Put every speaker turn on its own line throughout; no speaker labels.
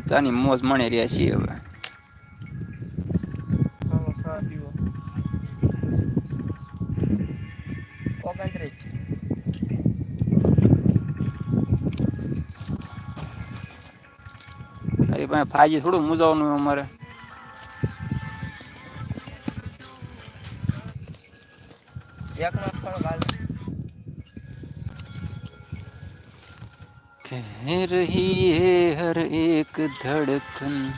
ચાની મોજ મળી રહ્યા છીએ હવે.
પીવો
પાસે ફાજી થોડું મૂજાવાનું અમારે. में रही है हर एक धड़कन।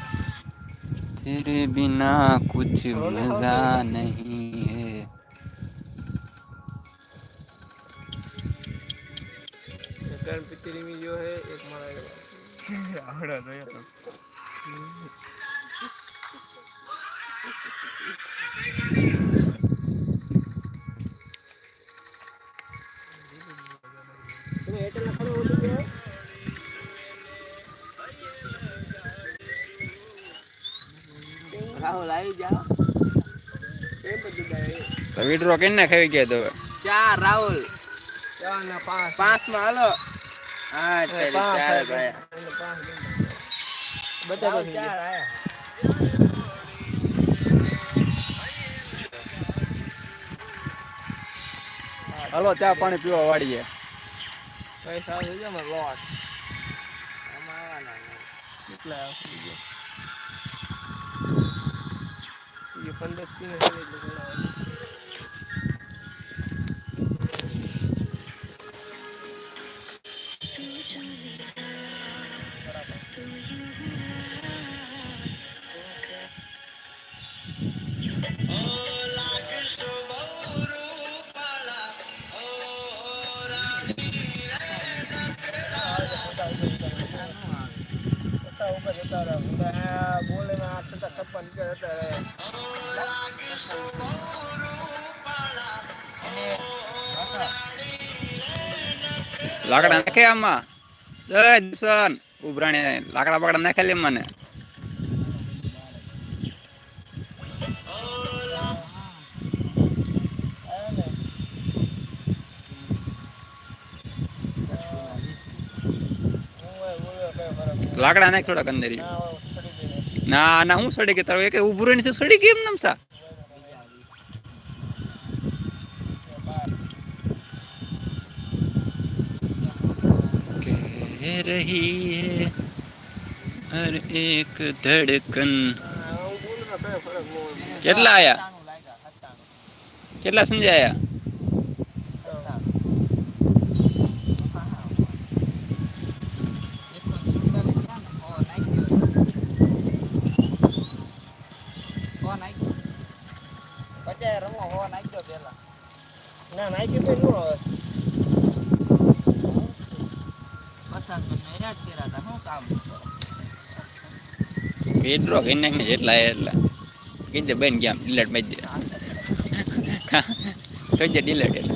तेरे बिना कुछ मज़ा नहीं है।
में जो है, एक मारा રાહુલ આવી જાઓ. કેમ બધું ગાય
વિડ્રો કરીને ખાવી ગયા તો
ચાર રાહુલ. પાંચ પાંચ. માં હાલો.
હા
ચાર ભાઈ. બધા ચાર આયા.
હલો ચા પાણી પીવા વાળીએ.
પૈસા થઈ જાય લોટ. આમાં આવવાના. પંદર
લાકડા નાખે આમાં? દર્શન ઉભરાણી લાકડા બાકડા મને.
કઈ ફરક નહીં.
લાકડા નાખ થોડાક અંદર.
ના.
ના હું સડી ગઈ તારો એક ઉભું નથી સડી ગઈ એમ નમ સા कह रही है हर एक धड़कन
હા, હું બોલું ને કઈ ફરક ન હોય.
કેટલા આયા કેટલા સમજાયા
ના નાઈકી તો નો આવે
વિડ્રો કરી નાખને જેટલા એટલા. કીધે બેન ગયા ડિલેટ મેં દે. કહી દે ડિલેટ એટલે.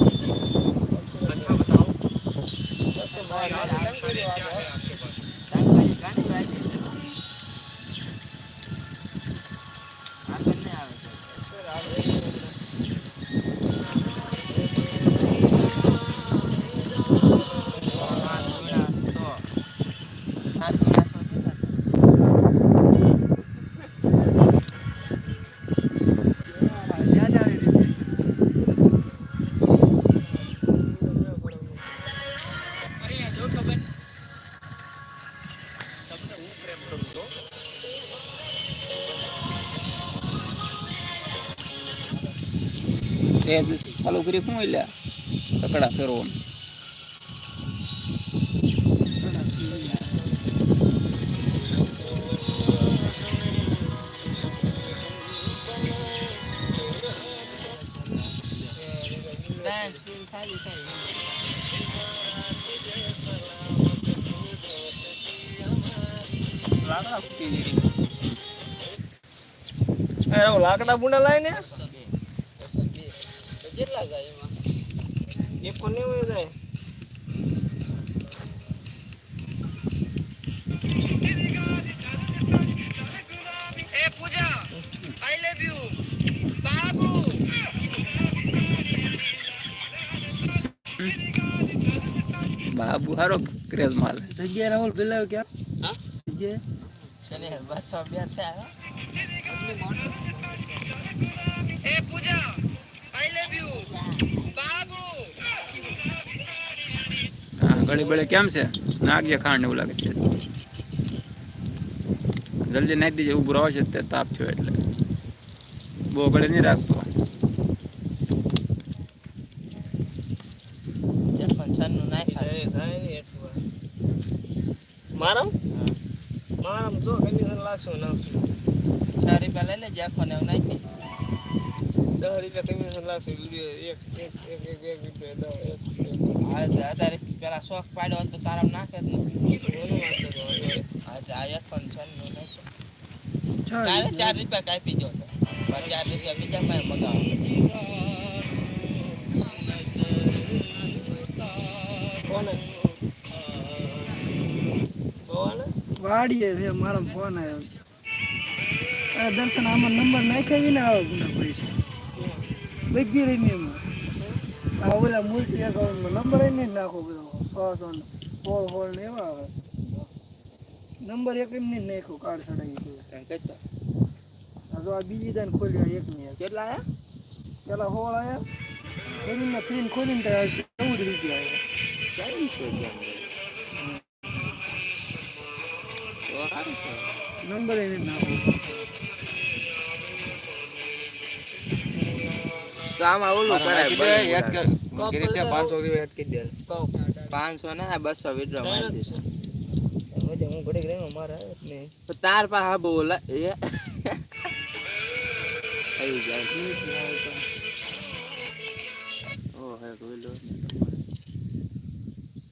દિવસે ચાલુ કરી શું એટલે કકડા ફેરવો
લાકડા લાવીને? લાકડા બુંડા લાય ને એક કોને હોય જાય.
બાબુ. હારો ક્રેઝ માલ.
જગ્યા રાહુલ પેલા ક્યાં?
હા?
જગ્યા
શનિ બસો બે થયા
ગળી બળે કેમ છે? નાગજે ખાંડ એવું લાગે છે. જલ્દી નાખી દીજે ઉભું આવે છે તે તાપ થયો એટલે. બહુ ગળે નહીં રાખતો.
ને. મારામ મારામ જો કમિશન લાગશે નાખશું.
છ રૂપિયા લઈ લેજે આખો ને એવું નાખી
દસ રૂપિયા કમિશન લાગશે વીડિયો એક એક એક એક એક રૂપિયા દસ એક એક.
હા તો અત્યારે પેલા શોખ પાડ્યો હોત તો તારા નાખે જ ને
કોનો વાંધો તો હવે?
હા તો આ એક પણ છન્નું નાખ્યું ચાલે ચાર રૂપિયા કાપી જો તો પણ ચાર રૂપિયા બીજા પાસે મગાવો
કોને કોને
વાડીએ છે મારો ફોન આવ્યો આ દર્શન આમાં નંબર નાખ્યા ને આવે ગુના પૈસા બચી રહી આ ઓલા મૂર્તિ એકાઉન્ટમાં નંબર એને જ નાખો બધો. સો સો ફોર ફોર ને એવા આવે. નંબર એક એમને જ નાખ્યો કાર્ડ ચડાવી જો આ બીજી દાન ખોલ્યા એક ની
કેટલા આયા?
પેલા હોળ આયા એની ફ્રીન ખોલીને તો ચૌદ રૂપિયા આવ્યા નંબર એને નાખો.
તો આમાં ઓલું કરાય
પાંચસો રૂપિયા અટકી દે.
પાંચસો ને બસો વિડ્રો મારી દઈશું
હું ઘડીક રહી મારે ને
તો તાર પા હા બહુ લા- એ થઈ જાય. ઓ હે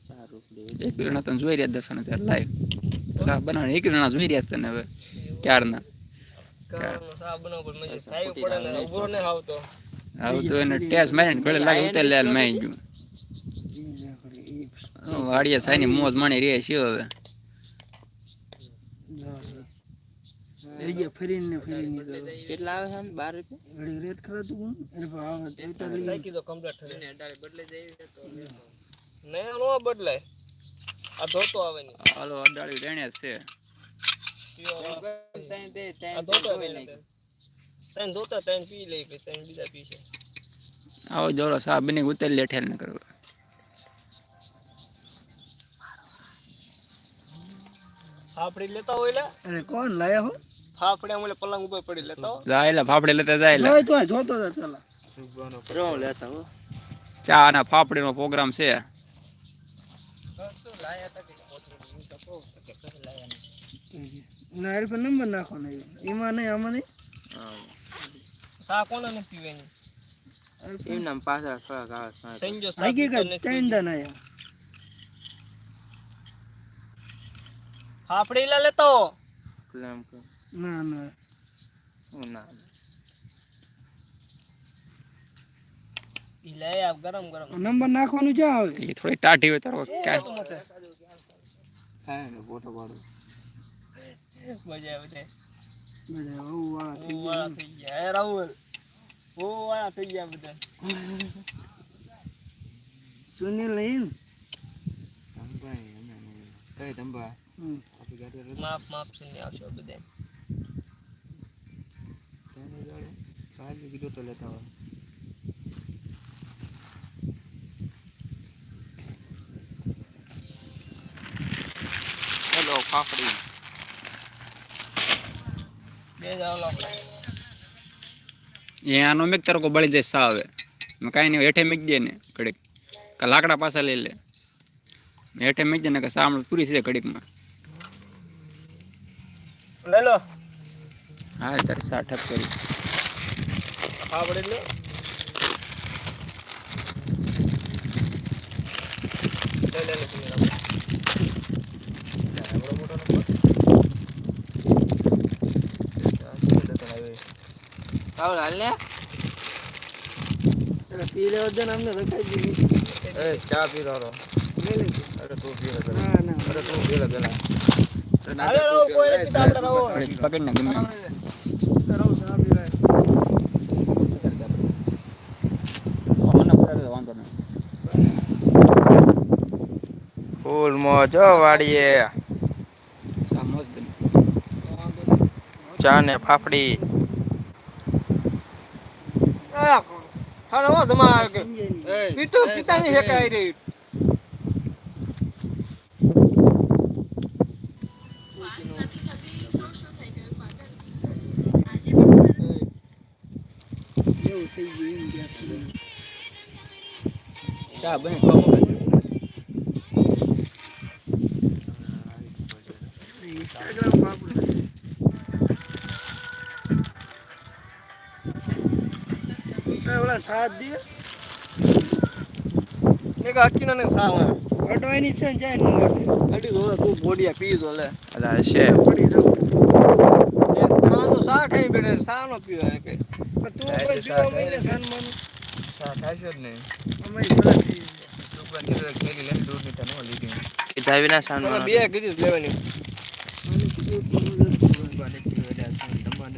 સારું
એક કિલોના તને જોઈ રહ્યા દર્શન અત્યારે લાઈવ શાક બનાવ એક કિલોના જોઈ રહ્યા તને હવે. ક્યારના?
સાબ બનાવો પણ મજા થાય. પડે ને ઊભો ને આવતો.
આવું તો એને ટેસ મારીને ગળે લાગે ઉતર લે માઈ ગયું વાડિયા સાઈની મોજ માણી રહે છે હવે. હાલો અડાળી રેણ્યા છે.
આ ધોતો ત્રણ ધોતા ત્રણ પી લઈ પછી ત્રણ બીજા પી છે
આવો જોરો સાહેબ બની ઉતર લે ઠેર ન કરવા
ફાફડી લેતા હોય લે.
અરે કોણ લાયા હો?
ફાફડે ઓલે પલંગ ઉપર પડી લેતા હો.
જાયલા ફાફડે લેતા જાયલા
જોય તો જોતો તા ચાલા
રોં લેતા હો?
ચા ના ફાફડી નો પ્રોગ્રામ છે.
ના નંબર નાખો નહીં. એમાં નહીં આમાં નહીં.
સા કોને ન પીવાની
એમ નામ પાછળ થોડાક આવે.
સંજો
હકીકત દાન આયા
ફાફડી લે લેતો હો.
એટલે એમ કે
ના ના.
ના
ઈ લે આપ ગરમ ગરમ.
નંબર નાખવાનું ક્યાં આવે?
એ થોડી ટાઢી હોય તારો ક્યાં
હા ને ફોટો પાડું.
મજા આવે.
બધા થઈ
ઓ વાળા થઈ ગયા. હે રાહુલ ઓ વાળા થઈ ગયા બધા.
સુનિલ લઈને?
ધંભાઈ અમે નહીં. કઈ
હમ.
આપણી ગાડી
માફ માફ સુની આવશો બધા
થઈને ગાડી? બહાર કીધું તો લેતા હોય. હેલો ફાફડી
એ આનો મેક તારો કો બળી જાય સાવે મેં કાંઈ નહીં હેઠે મેક દે ને ઘડીક. કે લાકડા પાછા લઈ લે. હેઠે મેક દે ને કે સામળ પૂરી થઈ જાય ઘડીકમાં.
લઈ લો.
હા તારે સા ઠપ કરી.
પડી લો લઈ લે. રાહુલ
હાલ ને.
એટલે પી લેવા દે ને અમને રખાઈ દીધી
એ ચા પી રહો
લઈ લેજો.
અરે તું પી લે
ના ના.
અરે તું પી લે પેલા.
ગમે. પકડે વાંધો નહીં.
ફૂલ મોજો વાડીએ ચા ને ફાફડી.
હાલો હો તમારે કે
સમજે નહીં.
પીતો પીતા નહીં શકાય રે
એવું થઈ ગયું એમ ગયા તમે.
ચા બને તો મોકલજો.
ઇન્સ્ટાગ્રામ સાથ દે.
એક અકીનો ને સાવ
અટવાની છે ને જાય ન મળે.
અડી દો તું બોડિયા પી દો લે.
અલા છે.
પડી જાવ
એ સાનો સા ખાઈ બેડે સાનો પીવાય કે.
પણ તું કોઈ જોવા મળે સન્માન
ચા ખાશો જ નહીં.
અમે ભલા થઈ ગઈ.
સુગર કેલી લે દૂરની તને લીધી એ જાવી ના સાન
મન બે કીધું જ લેવાની.
મને ને તું ને જોવાનું.
ને પીવે સાન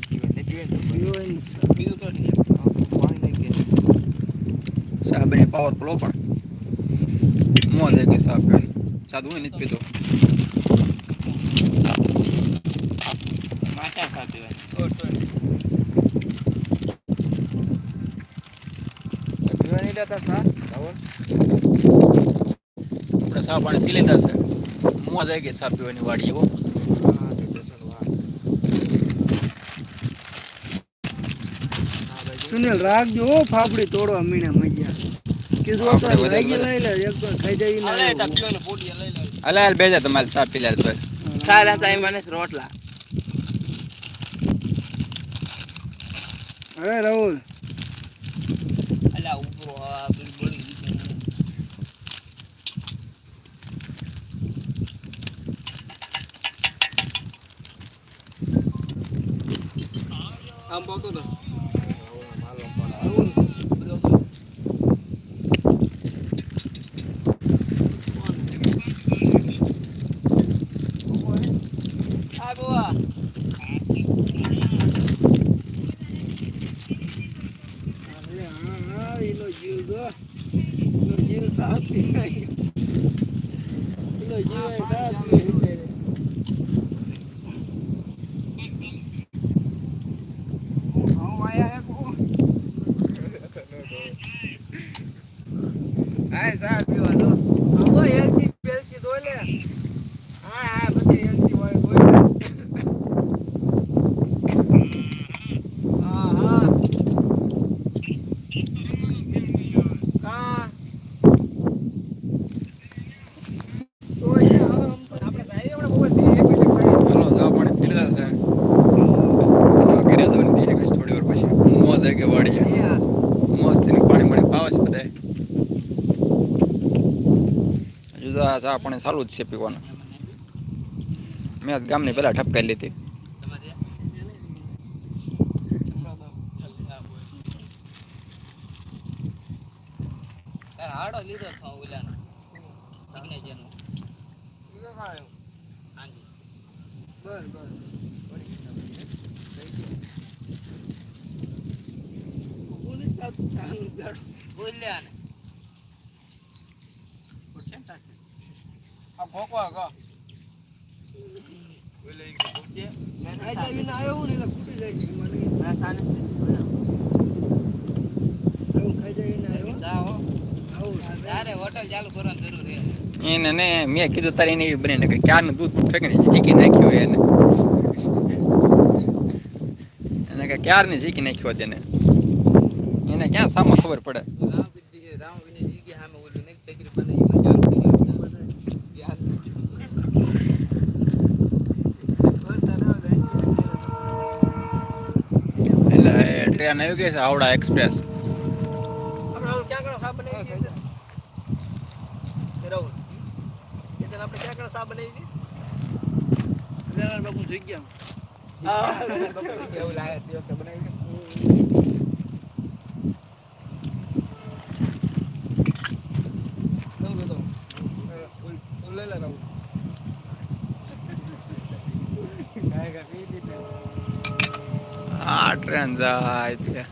પીવે ને પીવે ને
પીવો એમ
કે
ચા બને પાવરફુલ હો પણ. મોજ કે સાફ પીવાની સાદું હોય નથી પીતો
માટા ખા પીવે
પીવાની લેતા સા
આપણે ચા પાણી પી લીધા છે. મોજ આવી ગઈ ચા પીવાની વાડીએ હો
સુનિલ રાખજો હો ફાફડી તોડવા મીણા મજા.
અલે
બેજા તમારે તો
ટાઈમ મને રોટલા
હવે રાહુલ
અલા ઉપરો આ બોલી આમ બોલતો તો આ ગોવા
અરે હા હા એનો જીવ જો એનો જીવ સાફ થઈ ગયો એનો જીવ એ સાફ થઈ ગયો. હું આયા હે કો
હા સા પીવાનો
આવો હેલ્થી પેલ્થી દો લે હા હા બધી હેલ્થી હોય કોઈ
હા હા કા
તો એ હવે આમ તો
આપણે ભાઈ આપણે બહુ જ એક મિનિટ ભાઈ
હાલો ચા પાણી પી લીધા છે હાલો, ઘરે જવાની તૈયારી કરીશ થોડી વાર આવી ગઈ વાડીએ મસ્તીનું પાણી મળી પાવે છે બધા જુદા ચા પાણી સારું જ છે પીવાનું. મેં આજ ગામની પહેલાં ઠપકાઈ લીધી.
હાડો લીધો થો ઓલાનો. સિગ્નેચરનો. હાંજી
સાહેબ ચાલુ ગાડો
બોલ્યા ને
આ ભોકવા કા
બોલે કે પૂછે
આ જાવીને આવ્યો ને એટલે ફૂટી જાય છે મને
ના સાને
આવું ખાઈ જઈને આવ્યો
જાઓ
આવું
તારે હોટલ ચાલુ કરવાની જરૂર છે
એને ને મેં કીધું તારી એને બને ને ક્યારનું દૂધ ફેંકીને ઝીકી નાખ્યું એને. એને કે ક્યારની ઝીકી નાખ્યો તેને એને ક્યાં સામો ખબર પડે? એટલે ટ્રેન આવી ગઈ છે હાવડા એક્સપ્રેસ
આપણે ઓલું ક્યાં કણો સા બનાવી છે રાહુલ એ તને આપણે ક્યાં કણો સા બનાવી છે
વેલાલ બાપુ જગ્યા
હા
એવું લાગે તે વખતે બનાવી
દઉં દઉં દઉં લઈ લે રાહુલ કાંઈ કાંઈ પી દીધું
આ ટ્રેન જાય છે